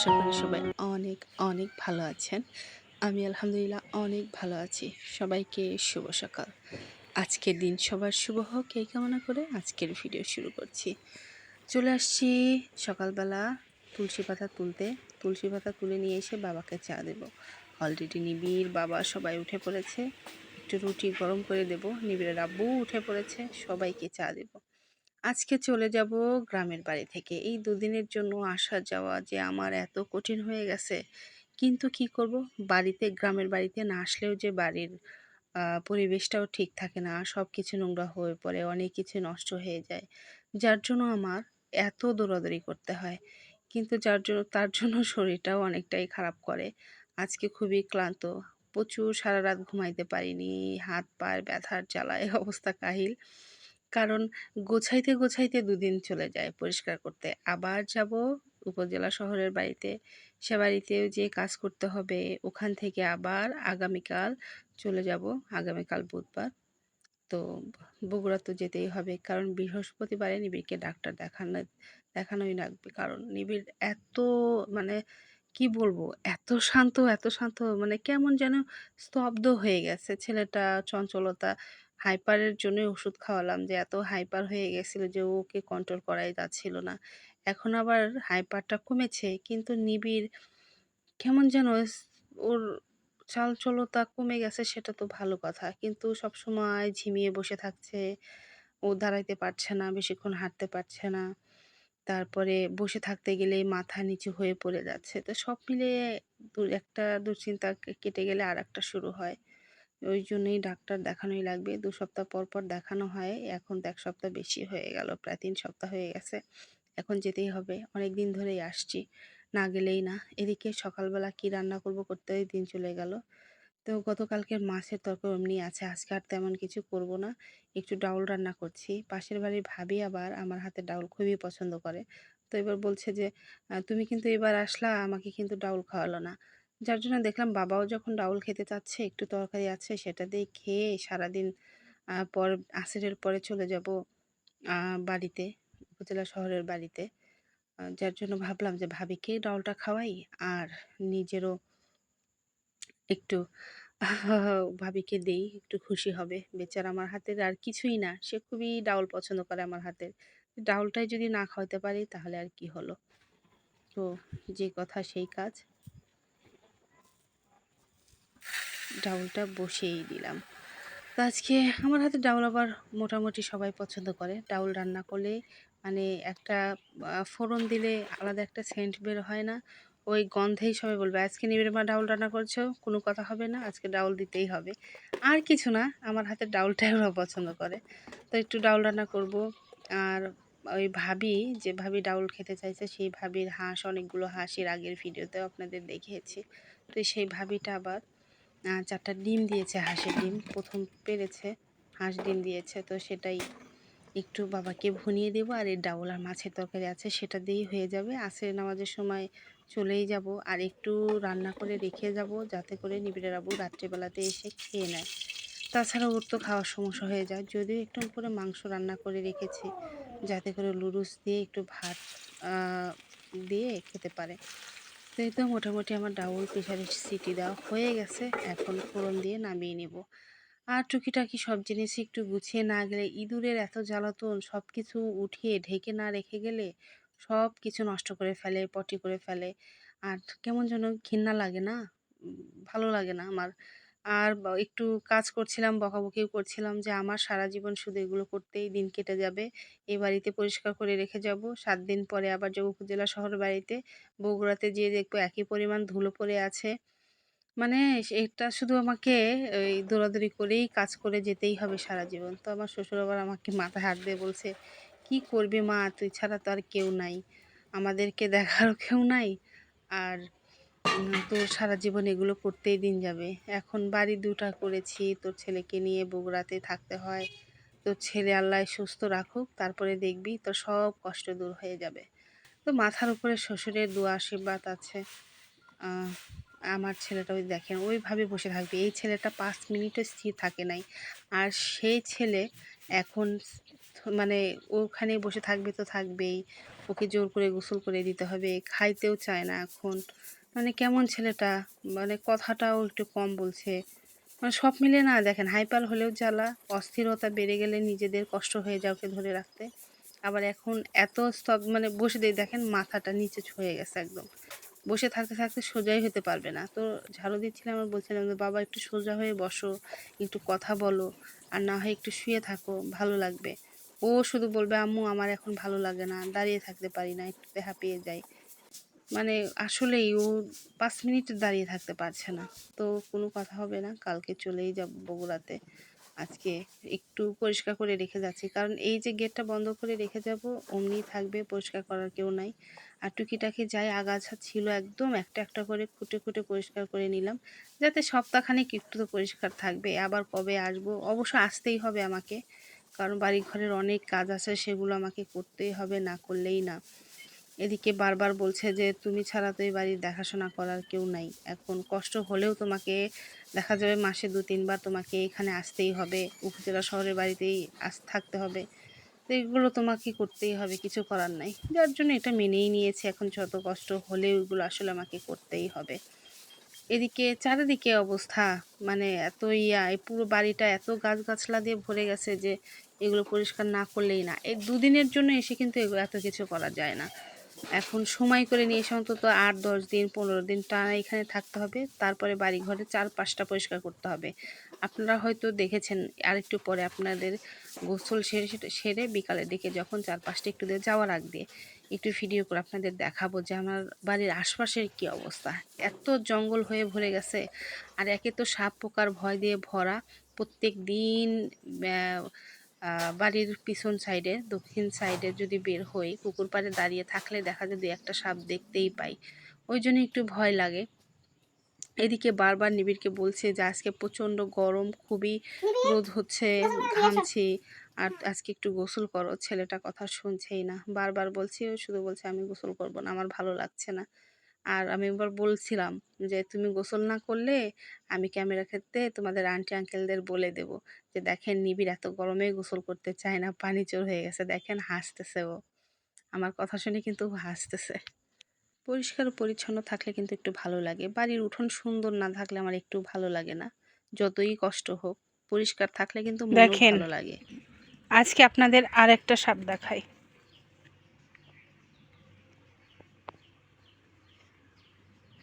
আশা করি সবাই অনেক অনেক ভালো আছেন। আমি আলহামদুলিল্লাহ অনেক ভালো আছি। সবাইকে শুভ সকাল। আজকের দিন সবার শুভ হোক, এই কামনা করে আজকের ভিডিও শুরু করছি। চলে আসছি সকালবেলা তুলসী পাতা তুলতে। তুলসী পাতা তুলে নিয়ে এসে বাবাকে চা দেব। অলরেডি নিবিড় বাবা সবাই উঠে পড়েছে। একটু রুটি গরম করে দেব। নিবিড়ের আব্বু উঠে পড়েছে। সবাইকে চা দেব। আজকে চলে যাব গ্রামের বাড়ি থেকে। এই দুদিনের জন্য আসা যাওয়া যে আমার এত কঠিন হয়ে গেছে, কিন্তু কি করব? বাড়িতে, গ্রামের বাড়িতে না আসলেও যে বাড়ির পরিবেশটাও ঠিক থাকে না। সব কিছু নোংরা হয়ে পড়ে, অনেক কিছু নষ্ট হয়ে যায়। যার জন্য আমার এত দৌড়াদৌড়ি করতে হয়। কিন্তু যার জন্য তার জন্য শরীরটাও অনেকটাই খারাপ করে। আজকে খুবই ক্লান্ত। প্রচুর সারা রাত ঘুমাইতে পারিনি। হাত পায়ের ব্যথার জ্বালায় অবস্থা কাহিল। কারণ গোছাইতে গোছাইতে দুদিন চলে যায় পরিষ্কার করতে। আবার যাব উপজেলা শহরের বাড়িতে। সে বাড়িতেও যে কাজ করতে হবে। ওখান থেকে আবার আগামীকাল চলে যাব, আগামীকাল বুধবার। তো বগুড়া তো যেতেই হবে। কারণ বৃহস্পতিবারে নিবিড়কে ডাক্তার দেখানো, দেখানোই লাগবে। কারণ নিবিড় এত মানে কি বলব? এত শান্ত এত শান্ত মানে কেমন যেন স্তব্ধ হয়ে গেছে। ছেলেটা চঞ্চলতা হাইপারের জন্যই ওষুধ খাওয়ালাম যে, এত হাইপার হয়ে গেছিল যে, ওকে কন্ট্রোল করাই যাচ্ছিল না। এখন আবার হাইপারটা কমেছে, কিন্তু নিবিড় কেমন যেন ওর চালচলতা কমে গেছে সেটা তো ভালো কথা। কিন্তু সব সময় ঝিমিয়ে বসে থাকছে, ও দাঁড়াইতে পারছে না, বেশিক্ষণ হাঁটতে পারছে না। তারপরে বসে থাকতে গেলে মাথা নিচু হয়ে পড়ে যাচ্ছে। তো সব মিলিয়ে দু একটা দুশ্চিন্তা কেটে গেলে আর একটা শুরু হয়। ওই জন্যই ডাক্তার দেখানোই লাগবে। দু সপ্তাহ পর পর দেখানো হয়। এখন এক সপ্তাহ বেশি হয়ে গেল, প্রায় তিন সপ্তাহ হয়ে গেছে। এখন যেতেই হবে। অনেক দিন ধরেই আসছি। না গেলেই না। এদিকে সকালবেলা কি রান্না করব করতেই দিন চলে গেল। তো গতকালকের মাছের তরকারি এমনি আছে। আজকে আর তেমন কিছু করব না। একটু ডাউল রান্না করছি। পাশের বাড়ির ভাবি আবার আমার হাতে ডাউল খুবই পছন্দ করে। তো এবার বলছে যে তুমি কিন্তু এবার আসলা, আমাকে কিন্তু ডাউল খাওয়ালো না। যার জন্য দেখলাম বাবাও যখন ডাউল খেতে চাচ্ছে, একটু তরকারি আছে, সেটা দিয়ে খেয়ে সারাদিন পর, আসরের পরে চলে যাব বাড়িতে, উপজেলা শহরের বাড়িতে। যার জন্য ভাবলাম যে ভাবিকে ডাউলটা খাওয়াই, আর নিজেরও একটু, ভাবিকে দেই, একটু খুশি হবে। বেচারা আমার হাতের আর কিছুই না, সে খুবই ডাউল পছন্দ করে আমার হাতের। ডাউলটাই যদি না খাওয়াতে পারি, তাহলে আর কি হলো? তো যে কথা, সেই কাজ। ডাউলটা বসিয়েই দিলাম। তো আজকে আমার হাতে ডাউল আবার মোটামুটি সবাই পছন্দ করে। ডাউল রান্না করলে মানে একটা ফোড়ন দিলে আলাদা একটা সেন্ট বের হয় না। ওই গন্ধেই সবাই বলবে, আজকে নিবিড় মা ডাউল রান্না করছ, কোনো কথা হবে না, আজকে ডাউল দিতেই হবে। আর কিছু না, আমার হাতে ডাউলটাই ওরা পছন্দ করে। তো একটু ডাউল রান্না করব। আর ওই ভাবি, যে ভাবি ডাউল খেতে চাইছে, সেই ভাবির হাঁস, অনেকগুলো হাঁসের আগের ভিডিওতেও আপনাদের দেখিয়েছি। তো সেই ভাবিটা আবার চারটা ডিম দিয়েছে, হাঁসের ডিম। প্রথম পেরেছে, হাঁস ডিম দিয়েছে, তো সেটাই একটু বাবাকে ভুনিয়ে দেবো, আর এই ডাউল আর মাছের তরকারি আছে, সেটা দিয়েই হয়ে যাবে। আসরের নামাজের সময় চলেই যাব, আর একটু রান্না করে রেখে যাব, যাতে করে নিবিড়ের আবু রাত্রেবেলাতে এসে খেয়ে নেয়। তাছাড়া ওর তো খাওয়ার সমস্যা হয়ে যায়, যদিও একটু করে মাংস রান্না করে রেখেছি, যাতে করে লুডুস দিয়ে একটু ভাত দিয়ে খেতে পারে। এই তো মোটামুটি আমার ডাউল প্রেশারের সিটি দেওয়া হয়ে গেছে। এখন ফোড়ন দিয়ে নামিয়ে নেব। আর টুকিটাকি সব জিনিস একটু গুছিয়ে না গেলে, ইঁদুরের এত জ্বালাতন সব কিছু উঠিয়ে ঢেকে না রেখে গেলে সব কিছু নষ্ট করে ফেলে, পটি করে ফেলে। আর কেমন যেন ঘিন্না লাগে না? ভালো লাগে না আমার। আর একটু কাজ করছিলাম, বকাবকিও করছিলাম যে আমার সারা জীবন শুধু এগুলো করতেই দিন কেটে যাবে। এই বাড়িতে পরিষ্কার করে রেখে যাব। সাত দিন পরে আবার যাব উপজেলা শহর বাড়িতে। বগুড়াতে যেয়ে দেখব একই পরিমাণ ধুলো পড়ে আছে। মানে এটা শুধু আমাকে ওই দৌড়াদৌড়ি করেই কাজ করে যেতেই হবে সারা জীবন। তো আমার শ্বশুর আবার আমাকে মাথায় হাত দিয়ে বলছে, কি করবি মা? তুই ছাড়া তো আর কেউ নাই। আমাদেরকে দেখারও কেউ নাই। আর তোর সারা জীবন এগুলো করতেই দিন যাবে। এখন বাড়ি দুটা করেছি, তোর ছেলেকে নিয়ে বগুড়াতে থাকতে হয়। তোর ছেলে আল্লাহ সুস্থ রাখুক, তারপরে দেখবি তোর সব কষ্ট দূর হয়ে যাবে। তো মাথার উপরে শ্বশুরের দু আশীর্বাদ আছে। আমার ছেলেটা ওই দেখেন, ওইভাবে বসে থাকবে। এই ছেলেটা পাঁচ মিনিটও স্থির থাকে নাই। আর সেই ছেলে এখন মানে ওখানে বসে থাকবে তো থাকবেই। ওকে জোর করে গোসল করে দিতে হবে, খাইতেও চায় না এখন। মানে কেমন ছেলেটা? মানে কথাটাও একটু কম বলছে। মানে সব মিলে না, দেখেন, হাইপার হলেও জ্বালা, অস্থিরতা বেড়ে গেলে নিজেদের কষ্ট হয়ে যায় ওকে ধরে রাখতে। আবার এখন এত স্তব মানে বসে দিয়ে দেখেন মাথাটা নিচে ছুঁয়ে গেছে একদম। বসে থাকতে থাকতে সোজাই হতে পারবে না। তো ঝাড়ু দিচ্ছিলাম আর বলছিলাম যে, বাবা, একটু সোজা হয়ে বসো, একটু কথা বলো, আর না হয় একটু শুয়ে থাকো, ভালো লাগবে। ও শুধু বলবে, আম্মু, আমার এখন ভালো লাগে না, দাঁড়িয়ে থাকতে পারি না, একটু হাঁপিয়ে যাই। মানে আসলেই ও পাঁচ মিনিট দাঁড়িয়ে থাকতে পারছে না। তো কোনো কথা হবে না, কালকে চলেই যাব বগুড়াতে। আজকে একটু পরিষ্কার করে রেখে যাচ্ছি। কারণ এই যে গেটটা বন্ধ করে রেখে যাব, অমনি থাকবে, পরিষ্কার করার কেউ নাই। আর টুকিটাকি যাই, আগাছা ছিল একদম, একটা একটা করে খুঁটে খুঁটে পরিষ্কার করে নিলাম। যাতে সপ্তাহখানেক একটু তো পরিষ্কার থাকবে। আবার কবে আসব? অবশ্য আসতেই হবে আমাকে। কারণ বাড়ি ঘরের অনেক কাজ আছে, সেগুলো আমাকে করতেই হবে, না করলেই না। এদিকে বারবার বলছে যে, তুমি ছাড়া তো এই বাড়ির দেখাশোনা করার কেউ নাই। এখন কষ্ট হলেও তোমাকে দেখা যাবে মাসে দু তিনবার তোমাকে এখানে আসতেই হবে। উপজেলা শহরের বাড়িতেই আস, থাকতে হবে। তো এগুলো তোমাকে করতেই হবে, কিছু করার নাই। যার জন্য এটা মেনেই নিয়েছি। এখন যত কষ্ট হলেও এগুলো আসলে আমাকে করতেই হবে। এদিকে চারিদিকে অবস্থা মানে এত ইয়া, এই পুরো বাড়িটা এত গাছগাছলা দিয়ে ভরে গেছে যে, এগুলো পরিষ্কার না করলেই না। এই দুদিনের জন্য এসে কিন্তু এগুলো এত কিছু করা যায় না। এখন সময় করে নিয়ে এসে অন্তত আট, দশ দিন, পনেরো দিন টানা এখানে থাকতে হবে। তারপরে বাড়ি ঘরে চার পাঁচটা পরিষ্কার করতে হবে। আপনারা হয়তো দেখেছেন, আরেকটু পরে আপনাদের গোসল সেরে সেরে বিকালের দিকে যখন চার পাঁচটা একটু দিয়ে যাওয়ার আগ দিয়ে একটু ভিডিও করে আপনাদের দেখাবো যে আমার বাড়ির আশপাশের কি অবস্থা। এত জঙ্গল হয়ে ভরে গেছে আর একে তো সাপ পোকার ভয় দিয়ে ভরা। প্রত্যেক দিন বাড়ির পিছন সাইডে, দক্ষিণ সাইডে যদি বের হই, পুকুর পাড়ে দাঁড়িয়ে থাকলে দেখা যায় দু একটা সাপ দেখতেই পাই। ওই জন্য একটু ভয় লাগে। এদিকে বারবার নিবিড়কে বলছে যে, আজকে প্রচণ্ড গরম, খুবই রোদ হচ্ছে, ঘামছি, আর আজকে একটু গোসল করো। ছেলেটা কথা শুনছেই না। বারবার বলছি ও শুধু বলছে, আমি গোসল করব না, আমার ভালো লাগছে না। আর আমি একবার বলছিলাম যে তুমি গোসল না করলে আমি ক্যামেরা ক্ষেত্রে তোমাদের আন্টি আঙ্কেলদের বলে দেব যে দেখেন নিবিড় এত গরমে গোসল করতে চায় না পানি চোর হয়ে গেছে দেখেন হাসতেছে ও। আমার কথা শুনে কিন্তু হাসতেছে। পরিষ্কার পরিচ্ছন্ন থাকলে কিন্তু একটু ভালো লাগে। বাড়ির উঠোন সুন্দর না থাকলে আমার একটু ভালো লাগে না যতই কষ্ট হোক। পরিষ্কার থাকলে কিন্তু দেখেন ভালো লাগে। আজকে আপনাদের আর একটা সাপ দেখাই।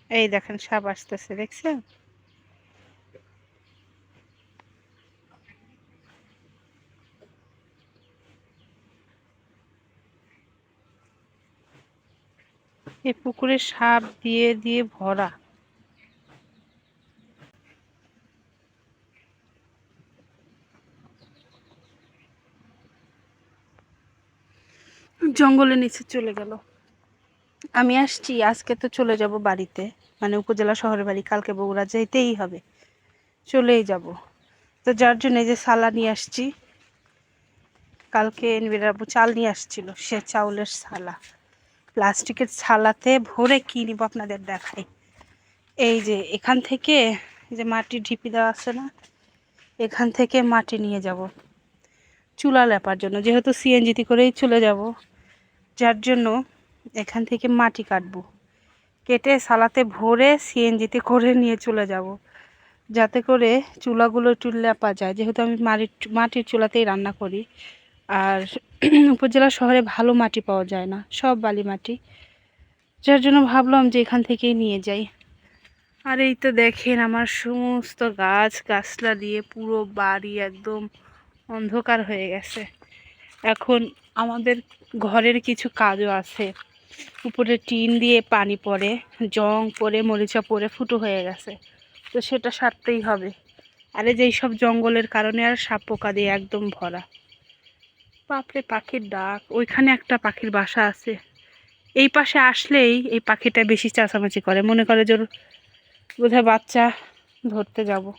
এই দেখেন সাপ আসতেছে, দেখছেন? এই পুকুরে সাপ দিয়ে দিয়ে ভরা। জঙ্গলের নিচে চলে গেল। আমি আসছি, আজকে তো চলে যাব বাড়িতে। মানে উপজেলা শহরের বাড়ি, কালকে বগুড়া যেতেই হবে। চলেই যাব। তো যার জন্য যে সালা নিয়ে আসছি, কালকে নিবিড়াবু চাল নিয়ে আসছিল, সে চাউলের সালা। প্লাস্টিকের ছালাতে ভরে কী নিব আপনাদের দেখাই। এই যে এখান থেকে যে মাটির ঢিপি দেওয়া আছে না, এখান থেকে মাটি নিয়ে যাব। চুলা লেপার জন্য, যেহেতু সিএনজিতে করেই চলে যাব। যার জন্য এখান থেকে মাটি কাটবো। কেটে সালাতে ভরে সিএনজিতে করে নিয়ে চলে যাব। যাতে করে চুলাগুলো একটু লেপা যায়। যেহেতু আমি মাটির মাটির চুলাতেই রান্না করি। আর উপজেলা শহরে ভালো মাটি পাওয়া যায় না। সব বালি মাটি। যার জন্য ভাবলাম যে এখান থেকেই নিয়ে যাই। আর এই তো দেখেন আমার সমস্ত গাছ গাছলা দিয়ে পুরো বাড়ি একদম অন্ধকার হয়ে গেছে। এখন আমাদের ঘরের কিছু কাজও আছে। উপরে টিন দিয়ে পানি পড়ে, জং পড়ে, মরিচা পরে ফুটো হয়ে গেছে। তো সেটা সারতেই হবে। আরে যেই সব জঙ্গলের কারণে আর সাপ পোকা দিয়ে একদম ভরা। বাপরে, পাখির ডাক। ওইখানে একটা পাখির বাসা আছে। এই পাশে আসলেই এই পাখিটা বেশি চাচামাচি করে। মনে করে যে বোধহয় বাচ্চা ধরতে যাব।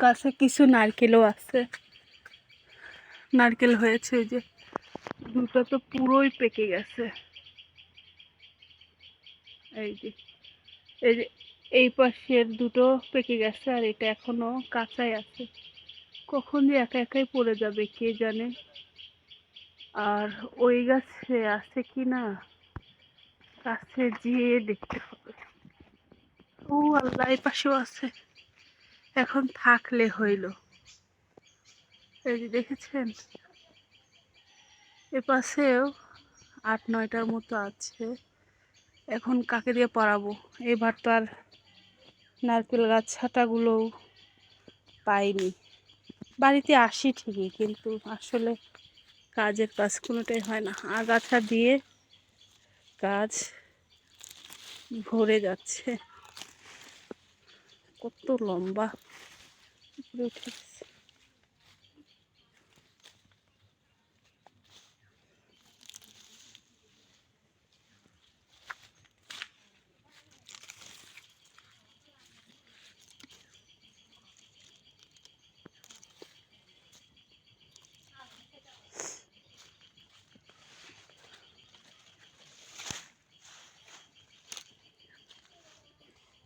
গাছে কিছু নারকেলও আছে। নারকেল হয়েছে ওই যে। দুটো তো পুরোই পেকে গেছে। এই যে এই যে, এই পাশের দুটো পেকে গেছে আর এটা এখনও কাঁচাই আছে। কখন যে একা একাই পড়ে যাবে, কে জানে? আর ওই গাছে আছে কি না? কাছে যেয়ে দেখতে হবে। ও আল্লাহ, এই পাশেও আছে। এখন থাকলে হইল। এই যে দেখেছেন? এ আট, নয়টার মতো আছে। এখন কাকে দিয়ে পড়াবো? এবার তো আর নারকেল গাছ ছাটাগুলোও পাইনি। বাড়িতে আসি ঠিকই, কিন্তু আসলে কাজের কাজ কোনোটাই হয় না। আগাছা দিয়ে কাজ ভরে যাচ্ছে। কত লম্বা। উপরে উঠে গেছে।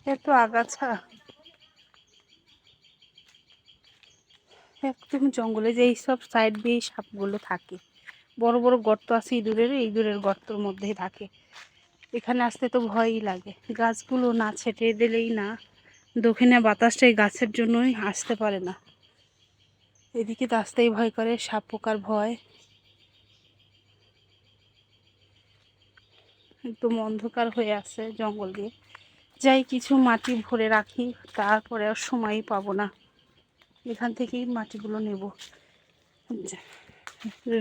এত আগাছা। একদম জঙ্গলে যে এইসব সাইড দিয়ে সাপগুলো থাকে। বড় বড় গর্ত আছে ইঁদুরের ইঁদুরের গর্তর মধ্যেই থাকে। এখানে আসতে তো ভয়ই লাগে। গাছগুলো না ছেটে দিলেই না, দক্ষিণে বাতাসটা এই গাছের জন্যই আসতে পারে না। এদিকে তো আসতেই ভয় করে, সাপ পোকার ভয়। একদম অন্ধকার হয়ে আছে জঙ্গল দিয়ে। যাই কিছু মাটি ভরে রাখি, তারপরে আর সময়ই পাবো না। এখান থেকেই মাটিগুলো নেব।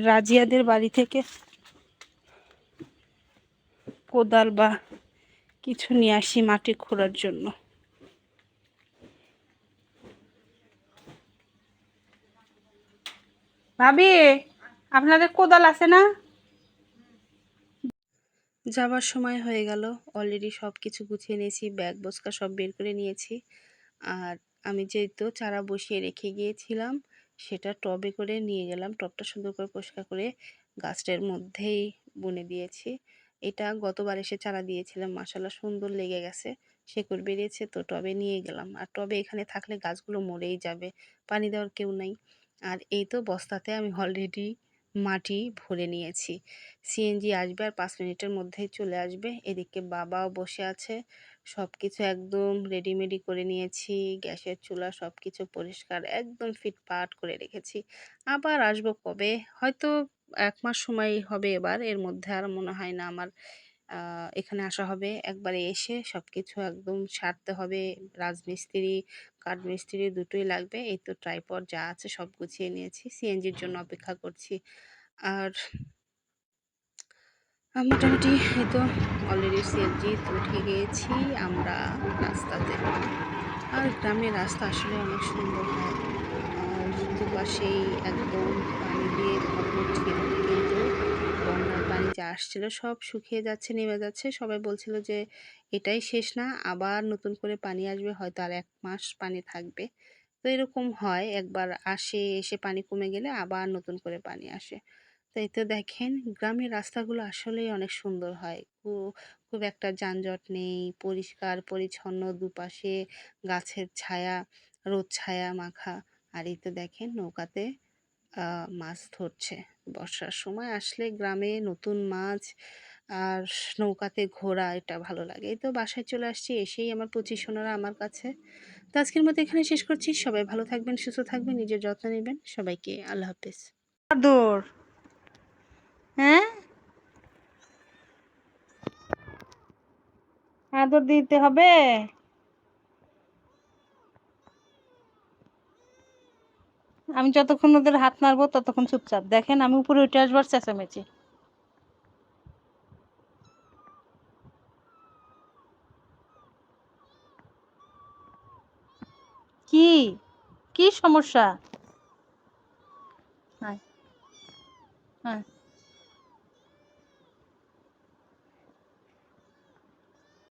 রাজিয়াদের বাড়ি থেকে কোদাল বা কিছু নিয়ে আসি মাটি খোঁড়ার জন্য। ভাবি, আপনাদের কোদাল আছে না? যাবার সময় হয়ে গেল। অলরেডি সব কিছু গুছিয়ে নিয়েছি, ব্যাগ বস্কা সব বের করে নিয়েছি। আর আমি যেহেতু চারা বসিয়ে রেখে গিয়েছিলাম, সেটা টবে করে নিয়ে গেলাম। টবটা সুন্দর করে পরিষ্কার করে গাছটার মধ্যেই বুনে দিয়েছি। এটা গতবার এসে চারা দিয়েছিলাম মাসাল্লাহ সুন্দর লেগে গেছে। শেকড় বেরিয়েছে তো টবে নিয়ে গেলাম। আর টবে এখানে থাকলে গাছগুলো মরেই যাবে, পানি দেওয়ার কেউ নাই। আর এই তো বস্তাতে আমি অলরেডি মাটি ভরে নিয়েছি। সিএনজি আসবে আর পাঁচ মিনিটের মধ্যেই চলে আসবে। এদিকে বাবাও বসে আছে। সব কিছু একদম রেডিমেডি করে নিয়েছি। গ্যাসের চুলা সব কিছু পরিষ্কার, একদম ফিটফাট করে রেখেছি। আবার আসব কবে? হয়তো এক মাস সময় হবে এবার। এর মধ্যে আর মনে হয় না আমার এখানে আসা হবে। একবারে এসে সব কিছু একদম সারতে হবে। রাজমিস্ত্রি কাঠমিস্ত্রি দুটোই লাগবে। এই তো ট্রাইপড যা আছে সব গুছিয়ে নিয়েছি। সিএনজির জন্য অপেক্ষা করছি। আর মোটামুটি এই তো অলরেডি সিএনজি উঠে গিয়েছি। আমরা রাস্তাতে আর গ্রামের রাস্তা আসলে অনেক সুন্দর হয়। দুপাশেই একদম পানি দিয়ে ভরপুর ছিল। কিন্তু বন্যার পানি যা আসছিল সব শুকিয়ে যাচ্ছে, নেমে যাচ্ছে। সবাই বলছিল যে এটাই শেষ না, আবার নতুন করে পানি আসবে, হয়তো আর এক মাস পানি থাকবে। তো এরকম হয়, একবার আসে, এসে পানি কমে গেলে আবার নতুন করে পানি আসে। তো এই তো দেখেন, গ্রামের রাস্তাগুলো আসলেই অনেক সুন্দর হয়। খুব একটা যানজট নেই, পরিষ্কার, পরিচ্ছন্ন, দুপাশে গাছের ছায়া, রোদ ছায়া, মাখা। আর এই তো দেখেন, নৌকাতে মাছ ধরছে। বর্ষার সময় আসলে গ্রামে নতুন মাছ আর নৌকাতে ঘোরা এটা ভালো লাগে। এই তো বাসায় চলে আসছি, এসেই আমার পঁচিশ সোনারা আমার কাছে। তো আজকের মতো এখানে শেষ করছি। সবাই ভালো থাকবেন, সুস্থ থাকবেন, নিজের যত্ন নেবেন। সবাইকে আল্লাহ হাফেজ। আদর। হ্যাঁ? আদর দিতে হবে? আমি যতক্ষণ ওদের হাত মারবো ততক্ষণ চুপচাপ। দেখেন, আমি উপরে উঠে আসবার চেঁচামেচি। কি? কি সমস্যা? হ্যাঁ হ্যাঁ